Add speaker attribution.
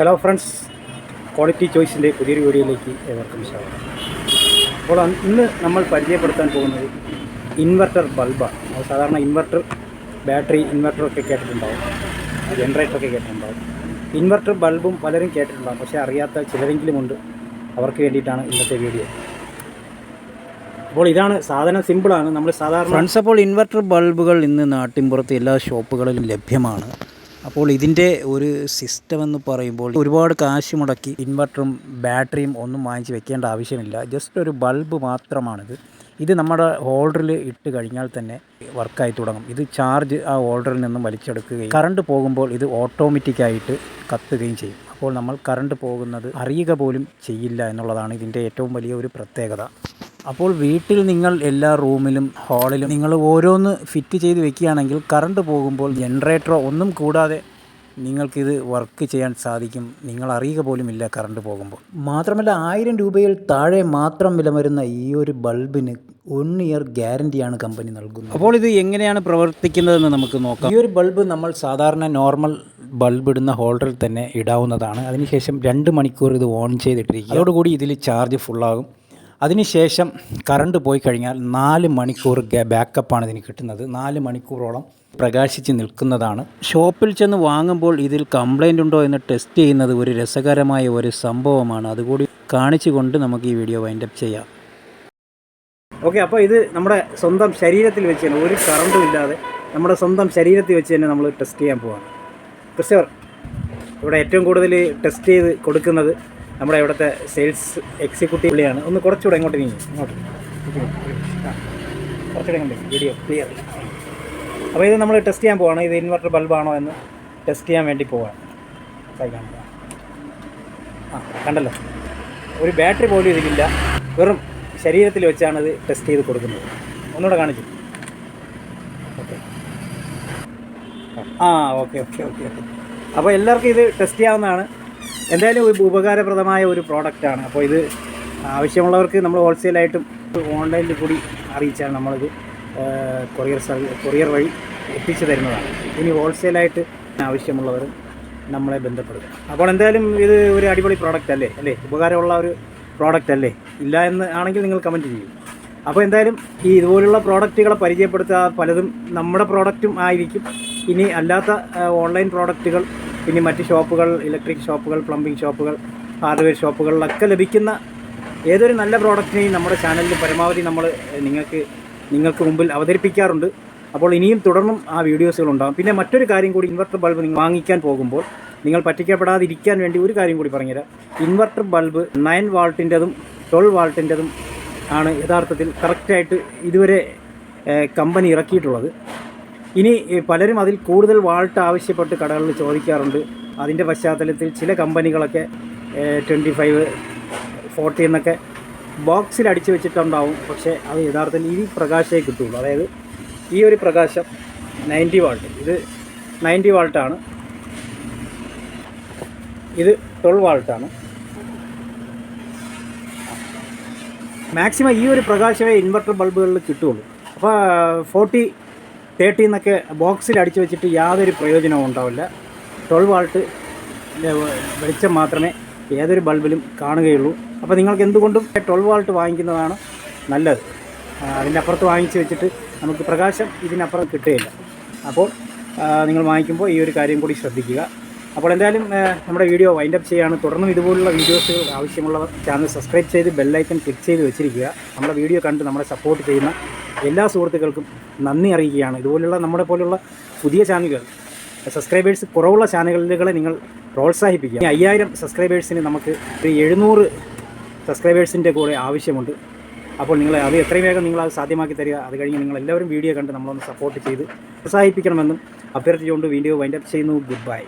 Speaker 1: Hello friends quality ചോയ്സിന്റെ പുതിയൊരു വീഡിയോയിലേക്ക് ഏവർക്കും സ്വാഗതം. അപ്പോൾ ഇന്ന് നമ്മൾ പരിചയപ്പെടുത്താൻ പോകുന്നത് ഇൻവെർട്ടർ ബൾബാണ് അത് സാധാരണ ഇൻവെർട്ടർ ബാറ്ററി ഇൻവെർട്ടറൊക്കെ കേട്ടിട്ടുണ്ടാവും. ജനറേറ്ററൊക്കെ കേട്ടിട്ടുണ്ടാവും. ഇൻവെർട്ടർ ബൾബും പലരും കേട്ടിട്ടുണ്ടാവും. പക്ഷേ അറിയാത്ത ചിലരെങ്കിലുമുണ്ട് അവർക്ക് വേണ്ടിയിട്ടാണ് ഇന്നത്തെ വീഡിയോ. അപ്പോൾ ഇതാണ് സാധനം സിമ്പിളാണ് നമ്മൾ സാധാരണ ഫ്രണ്ട്സ് അപ്പോൾ ഇൻവെർട്ടർ ബൾബുകൾ ഇന്ന് നാട്ടിൻപുറത്ത് എല്ലാ ഷോപ്പുകളിലും ലഭ്യമാണ്. അപ്പോൾ ഇതിന്റെ ഒരു സിസ്റ്റം എന്ന് പറയുമ്പോൾ ഒരുപാട് കാശ് മുടക്കി ഇൻവെർട്ടറും ബാറ്ററിയും ഒന്നും വാങ്ങിച്ച് വെക്കേണ്ട ആവശ്യമില്ല. ജസ്റ്റ് ഒരു ബൾബ് മാത്രമാണിത്. ഇത് നമ്മുടെ ഹോൾഡറിൽ ഇട്ട് കഴിഞ്ഞാൽ തന്നെ വർക്കായി തുടങ്ങും. ഇത് ചാർജ് ആ ഹോൾഡറിൽ നിന്നും വലിച്ചെടുക്കുകയും കറണ്ട് പോകുമ്പോൾ ഇത് ഓട്ടോമാറ്റിക്കായിട്ട് കത്തുകയും ചെയ്യും. അപ്പോൾ നമ്മൾ കറണ്ട് പോകുന്നത് അറിയുക പോലും ചെയ്യില്ല എന്നുള്ളതാണ് ഇതിന്റെ ഏറ്റവും വലിയ ഒരു പ്രത്യേകത. അപ്പോൾ വീട്ടിൽ നിങ്ങൾ എല്ലാ റൂമിലും ഹാളിലും നിങ്ങൾ ഓരോന്ന് ഫിറ്റ് ചെയ്ത് വെക്കുകയാണെങ്കിൽ കറണ്ട് പോകുമ്പോൾ ജനറേറ്ററോ ഒന്നും കൂടാതെ നിങ്ങൾക്കിത് വർക്ക് ചെയ്യാൻ സാധിക്കും. നിങ്ങൾ അറിയുക പോലുമില്ല കറണ്ട് പോകുമ്പോൾ. മാത്രമല്ല ആയിരം രൂപയിൽ താഴെ മാത്രം വില വരുന്ന ഈ ഒരു ബൾബിന് വൺ ഇയർ ഗ്യാരണ്ടിയാണ് കമ്പനി നൽകുന്നത്. അപ്പോൾ ഇത് എങ്ങനെയാണ് പ്രവർത്തിക്കുന്നതെന്ന് നമുക്ക് നോക്കാം. ഈ ഒരു ബൾബ് നമ്മൾ സാധാരണ നോർമൽ ബൾബ് ഇടുന്ന ഹോൾഡറിൽ തന്നെ ഇടാവുന്നതാണ്. അതിനുശേഷം രണ്ട് മണിക്കൂർ ഇത് ഓൺ ചെയ്തിട്ടിരിക്കും അതോടുകൂടി ഇതിൽ ചാർജ് ഫുള്ളാകും അതിനുശേഷം കറണ്ട് പോയി കഴിഞ്ഞാൽ നാല് മണിക്കൂർ ബാക്കപ്പാണ് ഇതിന് കിട്ടുന്നത്. നാല് മണിക്കൂറോളം പ്രകാശിച്ച് നിൽക്കുന്നതാണ്. ഷോപ്പിൽ ചെന്ന് വാങ്ങുമ്പോൾ ഇതിൽ കംപ്ലൈന്റ് ഉണ്ടോ എന്ന് ടെസ്റ്റ് ചെയ്യുന്നത് ഒരു രസകരമായ ഒരു സംഭവമാണ്. അതുകൂടി കാണിച്ചുകൊണ്ട് നമുക്ക് ഈ വീഡിയോ വൈൻഡപ്പ് ചെയ്യാം. ഓക്കെ അപ്പോൾ ഇത് നമ്മുടെ സ്വന്തം ശരീരത്തിൽ വെച്ച് തന്നെ ഒരു കറണ്ടും ഇല്ലാതെ നമ്മുടെ സ്വന്തം ശരീരത്തിൽ വെച്ച് തന്നെ നമ്മൾ ടെസ്റ്റ് ചെയ്യാൻ പോവാണ്. ക്രിസ്റ്റവർ ഇവിടെ ഏറ്റവും കൂടുതൽ ടെസ്റ്റ് ചെയ്ത് കൊടുക്കുന്നത് നമ്മുടെ ഇവിടുത്തെ സെയിൽസ് എക്സിക്യൂട്ടീവ് പുള്ളിയാണ്. ഒന്ന് കുറച്ചുകൂടെ ഇങ്ങോട്ട് നീങ്ങി. ഇങ്ങോട്ട്. കുറച്ചുകൂടെ ഇങ്ങോട്ട് വീഡിയോ ക്ലിയർ അപ്പോൾ ഇത് നമ്മൾ ടെസ്റ്റ് ചെയ്യാൻ പോവാണ്. ഇത് ഇൻവെർട്ടർ ബൾബാണോ എന്ന് ടെസ്റ്റ് ചെയ്യാൻ വേണ്ടി പോവാണ്. ആ കണ്ടല്ലോ. ഒരു ബാറ്ററി പോലും ഇതിലില്ല. വെറും ശരീരത്തിൽ വെച്ചാണ് ഇത് ടെസ്റ്റ് ചെയ്ത് കൊടുക്കുന്നത്. ഒന്നുകൂടെ കാണിച്ചു? ഓക്കെ ആ ഓക്കെ ഓക്കെ ഓക്കെ ഓക്കെ. അപ്പോൾ എല്ലാവർക്കും ഇത് ടെസ്റ്റ് ചെയ്യാവുന്നതാണ്. എന്തായാലും ഉപകാരപ്രദമായ ഒരു പ്രോഡക്റ്റാണ്. അപ്പോൾ ഇത് ആവശ്യമുള്ളവർക്ക് നമ്മൾ ഹോൾസെയിലായിട്ടും ഓൺലൈനിൽ കൂടി അറിയിച്ചാണ് നമ്മളിത് കൊറിയർ സർവീസ് കൊറിയർ വഴി എത്തിച്ചു തരുന്നതാണ്. ഇനി ഹോൾസെയിലായിട്ട് ആവശ്യമുള്ളവർ നമ്മളെ ബന്ധപ്പെടുക അപ്പോൾ എന്തായാലും ഇത് ഒരു അടിപൊളി പ്രോഡക്റ്റ് അല്ലേ? അല്ലേ? ഉപകാരമുള്ള ഒരു പ്രോഡക്റ്റ് അല്ലേ? ഇല്ല എന്ന് ആണെങ്കിൽ നിങ്ങൾ കമന്റ് ചെയ്യും. അപ്പോൾ എന്തായാലും ഈ ഇതുപോലുള്ള പ്രോഡക്റ്റുകളെ പരിചയപ്പെടുത്താൻ പലതും നമ്മുടെ പ്രോഡക്റ്റും ആയിരിക്കും. ഇനി അല്ലാത്ത ഓൺലൈൻ പ്രോഡക്റ്റുകൾ പിന്നെ മറ്റ് ഷോപ്പുകൾ ഇലക്ട്രിക് ഷോപ്പുകൾ പ്ലംബിംഗ് ഷോപ്പുകൾ ഹാർഡ്വെയർ ഷോപ്പുകളിലൊക്കെ ലഭിക്കുന്ന ഏതൊരു നല്ല പ്രോഡക്റ്റിനെയും നമ്മുടെ ചാനലിൽ പരമാവധി നമ്മൾ നിങ്ങൾക്ക് നിങ്ങൾക്ക് മുമ്പിൽ അവതരിപ്പിക്കാറുണ്ട്. അപ്പോൾ ഇനിയും തുടർന്നും ആ വീഡിയോസുകൾ ഉണ്ടാകും. പിന്നെ മറ്റൊരു കാര്യം കൂടി ഇൻവെർട്ടർ ബൾബ് നിങ്ങൾ വാങ്ങിക്കാൻ പോകുമ്പോൾ നിങ്ങൾ പറ്റിക്കപ്പെടാതിരിക്കാൻ വേണ്ടി ഒരു കാര്യം കൂടി പറഞ്ഞുതരാം. ഇൻവെർട്ടർ ബൾബ് നയൻ വാൾട്ടിന്റെതും ട്വൽവ് വാൾട്ടിന്റെതും ആണ് യഥാർത്ഥത്തിൽ കറക്റ്റായിട്ട് ഇതുവരെ കമ്പനി ഇറക്കിയിട്ടുള്ളത്. ഇനി പലരും അതിൽ കൂടുതൽ വാൾട്ട് ആവശ്യപ്പെട്ട് കടകളിൽ ചോദിക്കാറുണ്ട്. അതിന്റെ പശ്ചാത്തലത്തിൽ ചില കമ്പനികളൊക്കെ ട്വന്റി ഫൈവ് ഫോർട്ടി എന്നൊക്കെ ബോക്സിൽ അടിച്ചു വെച്ചിട്ടുണ്ടാവും. പക്ഷേ അത് യഥാർത്ഥത്തിൽ ഈ പ്രകാശമേ കിട്ടുള്ളൂ. അതായത് ഈ ഒരു പ്രകാശം നയന്റി വാൾട്ട്. ഇത് നയന്റി വാൾട്ടാണ്. ഇത് ട്വൽവ് വാൾട്ടാണ്. മാക്സിമം ഈ ഒരു പ്രകാശമേ ഇൻവെർട്ടർ ബൾബുകളിൽ കിട്ടുള്ളൂ അപ്പോൾ ഫോർട്ടി തേർട്ടി എന്നൊക്കെ ബോക്സിൽ അടിച്ചു വെച്ചിട്ട് യാതൊരു പ്രയോജനവും ഉണ്ടാവില്ല. ട്വൽവ് വാൾട്ട് വെളിച്ചം മാത്രമേ ഏതൊരു ബൾബിലും കാണുകയുള്ളൂ. അപ്പോൾ നിങ്ങൾക്ക് എന്തുകൊണ്ടും ട്വൽവ് വാൾട്ട് വാങ്ങിക്കുന്നതാണ് നല്ലത്. അതിന്റെ അപ്പുറത്ത് വാങ്ങിച്ച് വെച്ചിട്ട് നമുക്ക് പ്രകാശം ഇതിനപ്പുറം കിട്ടുകയില്ല. അപ്പോൾ നിങ്ങൾ വാങ്ങിക്കുമ്പോൾ ഈ ഒരു കാര്യം കൂടി ശ്രദ്ധിക്കുക. അപ്പോൾ എന്തായാലും നമ്മുടെ വീഡിയോ വൈൻഡപ്പ് ചെയ്യാണ് തുടർന്നും ഇതുപോലുള്ള വീഡിയോസുകൾ ആവശ്യമുള്ള ചാനൽ സബ്സ്ക്രൈബ് ചെയ്ത് ബെല്ലൈക്കൺ ക്ലിക്ക് ചെയ്ത് വെച്ചിരിക്കുക. നമ്മുടെ വീഡിയോ കണ്ട് നമ്മളെ സപ്പോർട്ട് ചെയ്യുന്ന എല്ലാ സുഹൃത്തുക്കൾക്കും നന്ദി അറിയിക്കുകയാണ്. ഇതുപോലുള്ള നമ്മുടെ പോലുള്ള പുതിയ ചാനലുകൾ സബ്സ്ക്രൈബേഴ്സ് കുറവുള്ള ചാനലുകളെ നിങ്ങൾ പ്രോത്സാഹിപ്പിക്കുക. അയ്യായിരം സബ്സ്ക്രൈബേഴ്സിന് നമുക്ക് ഒരു എഴുന്നൂറ് സബ്സ്ക്രൈബേഴ്സിന്റെ കൂടെ ആവശ്യമുണ്ട്. അപ്പോൾ നിങ്ങൾ അത് എത്രയും വേഗം നിങ്ങൾ അത് സാധ്യമാക്കി തരിക. അത് കഴിഞ്ഞ് നിങ്ങൾ എല്ലാവരും വീഡിയോ കണ്ട് നമ്മളൊന്ന് സപ്പോർട്ട് ചെയ്ത് പ്രോത്സാഹിപ്പിക്കണമെന്നും അഭ്യർത്ഥിച്ചുകൊണ്ട് വീഡിയോ വൈൻഡപ്പ് ചെയ്യുന്നു. Good bye